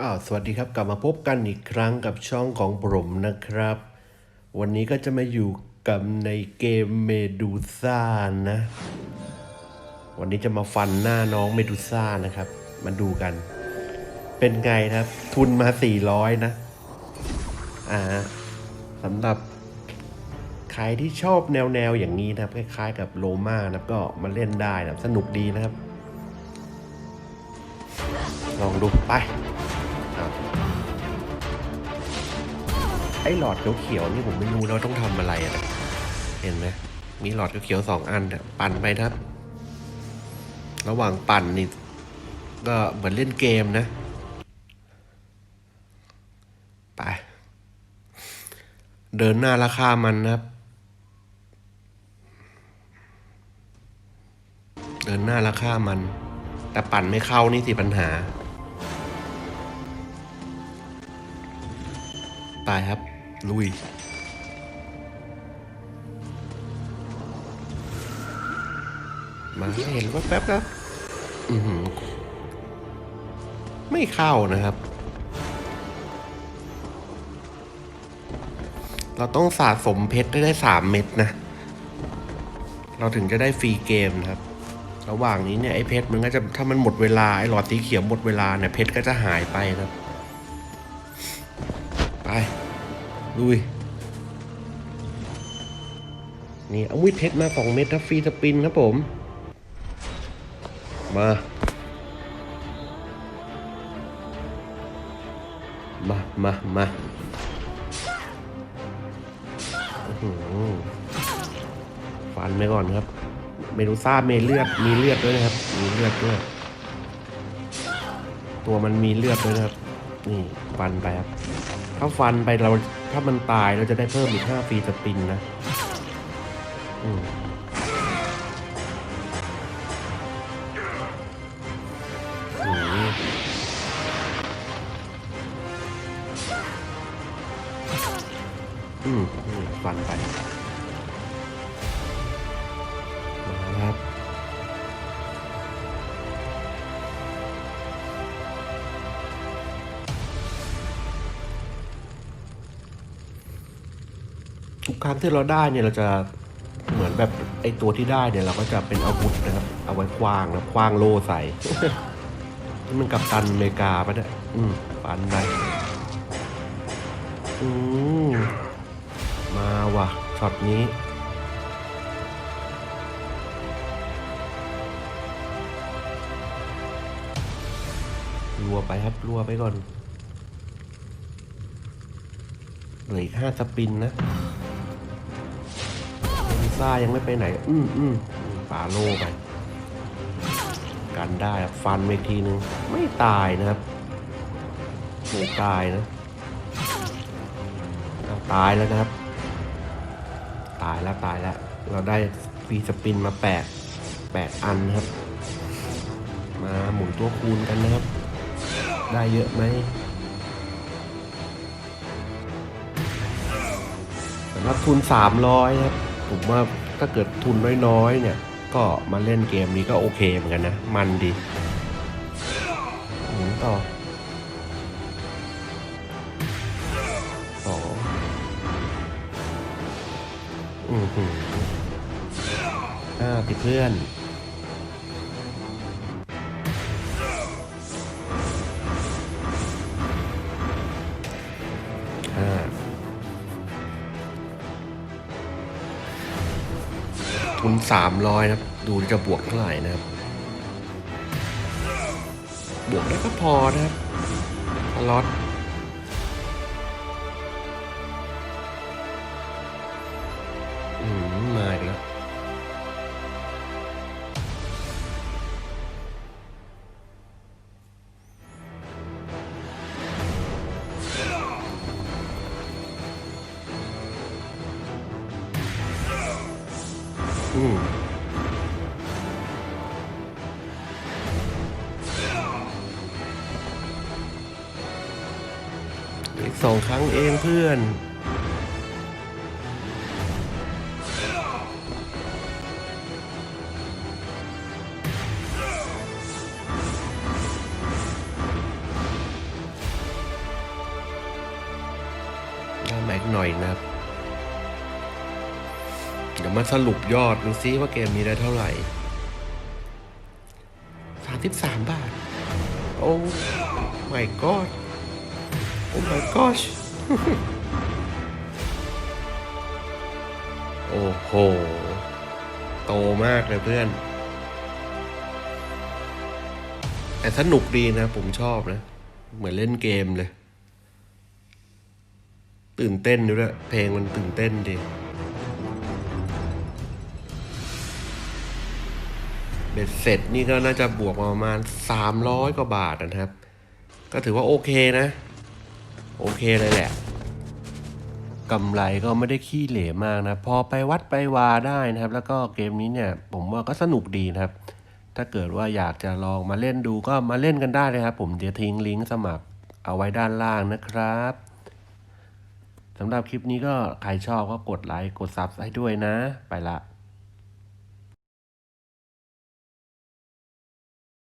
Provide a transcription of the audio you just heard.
อ้าวสวัสดีครับกลับมาพบกันอีกครั้งกับช่องของผมนะครับ วันนี้ก็จะมาอยู่กับในเกมเมดูซ่านะ วันนี้จะมาฟันหน้าน้องเมดูซ่านะครับ มาดูกัน เป็นไงครับ ทุนมา400นะ อ่าสำหรับใครที่ชอบแนวแนวๆอย่างนี้นะครับ คล้ายๆกับโลมานะครับก็มาเล่นได้นะสนุกดีนะครับ ลองดูไป ไอ้หลอดเขียวๆนี่ผมไม่รู้แล้วต้องทำอะไรอะนะเห็นไหมมีหลอดเขียวๆสองอันอะปั่นไปนะระหว่างปั่นนี่ก็เหมือนเล่นเกมนะ ไป เดินหน้าราคามันนะครับ เดินหน้าราคามัน แต่ปั่นไม่เข้านี่สิปัญหาตายครับ ลุย มาเห็นว่าแป๊บนะอือหือไม่เข้านะครับ เราต้องสะสมเพชรได้ได้สามเม็ดนะ เราถึงจะได้ฟรีเกมนะครับ ระหว่างนี้เนี่ยไอ้เพชรมันก็จะถ้ามันหมดเวลาไอ้หลอดสีเขียวหมดเวลาเนี่ยเพชรก็จะหายไปครับ ไป ลุย นี่เอาวิเพชรมาสองเม็ดนะฟรีสปินนะผม มา มา มา มาฟันไปก่อนครับ เมดูซ่าเมเลือด มีเลือดด้วยนะครับ มีเลือดด้วย ตัวมันมีเลือดด้วยนะครับ นี่ฟันไปครับ ถ้าฟันไปเรา ถ้ามันตายเราจะได้เพิ่มอีกห้าฟรีสปินนะอืมอืมอืมอืมฟันไป ทุกครั้งที่เราได้เนี่ยเราจะเหมือนแบบไอตัวที่ได้เนี่ยเราก็จะเป็นอาวุธนะครับ เอาไว้คว้างนะคว้างโล่ใส่นี่มันกับตันอเมริกาปะเนี่ยอืมฟันไปอืมมาว่ะช็อตนี้รัวไปครับรัวไปก่อนเหลืออีกห้าสปินนะ ซ่ายังไม่ไปไหน อืมอืมปาโลไป กันได้ฟันไปอีกทีนึง ไม่ตายนะครับไม่ตายนะาตายแล้วนะครับ ตายแล้วตายแล้ว เราได้ฟีสปินมาแปดแปดอันนะครับ มาหมุนตัวคูณกันนะครับ ได้เยอะไหมสำหรับทุน300ครับ ผมว่าถ้าเกิดทุนน้อยๆ เนี่ย ก็มาเล่นเกมนี้ก็โอเคเหมือนกันนะ มันดีหมุนต่อสองอือหืออ่าติดเพื่อน ทุนสามร้อยนะครับ ดูจะบวกเท่าไหร่นะครับ บวกได้ก็พอนะครับล็อต สองครั้งเองเพื่อนด้านมากหน่อยนะเดี๋ยวมาสรุปยอดดูซิว่าเกมนี้ได้เท่าไหร่ 33 บาท โอ้ my god โอ้ my gosh โอ้โห โตมากเลยเพื่อน แต่สนุกดีนะ ผมชอบนะ เหมือนเล่นเกมเลย ตื่นเต้นด้วยเพลงมันตื่นเต้นดีเบ็ดเสร็จนี่ก็น่าจะบวกมาประมาณ 300 กว่าบาทนะครับ ก็ถือว่าโอเคนะ โอเคเลยแหละกำไรก็ไม่ได้ขี้เหร่มากนะ พอไปวัดไปวาได้นะครับ แล้วก็เกมนี้เนี่ย ผมว่าก็สนุกดีนะครับ ถ้าเกิดว่าอยากจะลองมาเล่นดูก็มาเล่นกันได้เลยครับ ผมจะทิ้งลิงก์สมัครเอาไว้ด้านล่างนะครับสำหรับคลิปนี้ก็ใครชอบก็กดไลค์กดซับให้ด้วยนะ ไปละ